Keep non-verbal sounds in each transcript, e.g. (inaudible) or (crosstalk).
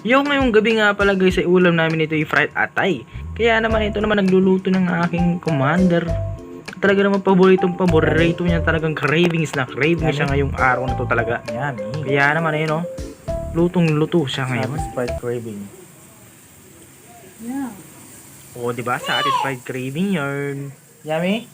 Yung ngayong gabi nga pala guys ay ulam namin ito yung fried atay. Kaya naman ito naman nagluluto ng aking commander. Talaga naman paboritong paborito niya talagang cravings na cravings siya ngayong araw na to talaga. Yummy. Kaya naman ayun oh, lutong luto siya ngayon. Satisfied craving. Yeah. Oo, di ba? Satisfied craving yarn. Yummy?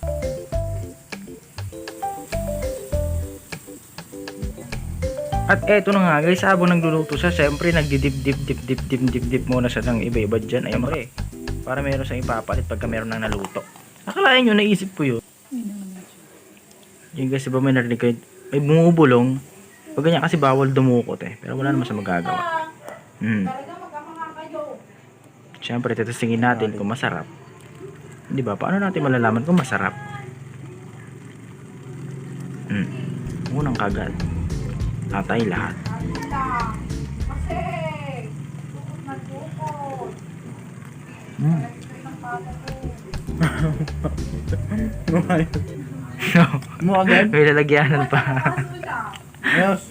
At eto na nga guys, habang nagluluto siya, syempre nagdidip dip dip dip dip dip dip muna siya ng iba-iba dyan. Ayun pre, para meron siyang ipapalit pagka meron nang naluto. Akalain nyo, naisip ko yun. Yung guys, iba may narinig kayo, may bumubulong. Pag ganyan kasi bawal dumukot eh. Pero wala naman siya magagawa. Hmm. Siyempre, titastingin natin kung masarap. Di ba? Paano natin malalaman kung masarap? Hmm. Unang kagat. Tatay lahat. Hmm. Mo agad? (laughs) May lalagyanan pa. Ayos.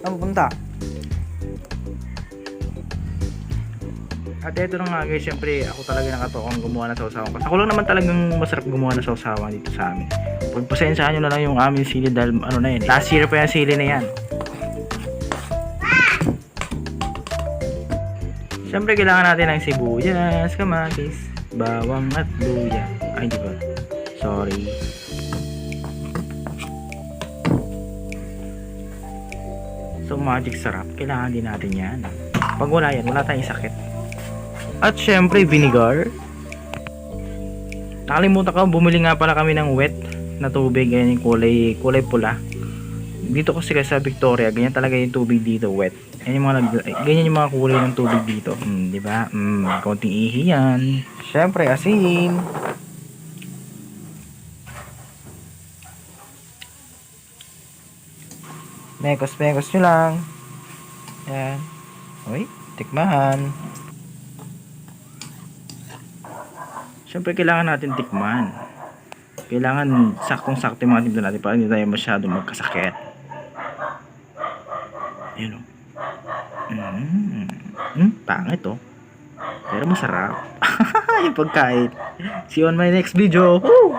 Saan pupunta? At eto na nga guys, syempre ako talaga nakatokang gumawa ng sausawan. Kasi ako lang naman talagang masarap gumawa ng sausawan dito sa amin. Pagpasensyahan nyo na lang yung aming sili dahil ano na yan. Last year pa yung sili na yan. Syempre kailangan natin ng sibuyas, kamatis, bawang at luya. Ay, hindi ba? Sorry. So magic sarap, kailangan din natin yan. Pag wala yan, wala tayong sakit. At syempre, vinegar. Nakalimutan ko, bumili nga pala kami ng wet na tubig. Ganyan yung kulay, kulay pula. Dito kasi kasi sa Victoria, ganyan talaga yung tubig dito, wet. Ganyan yung mga, ganyan yung mga kulay ng tubig dito. Mm, di ba? Mm, konting ihi yan. Syempre, asin. Mekos, mekos nyo lang. Yan. Uy, tikmahan. Siyempre, kailangan natin tikman. Kailangan saktong-sakto yung mga timpla natin para hindi tayo masyadong magkasakit. Ayun o. Mm. Mm, pangit oh. Pero masarap. (laughs) yung pagkain. See you on my next video. Woo!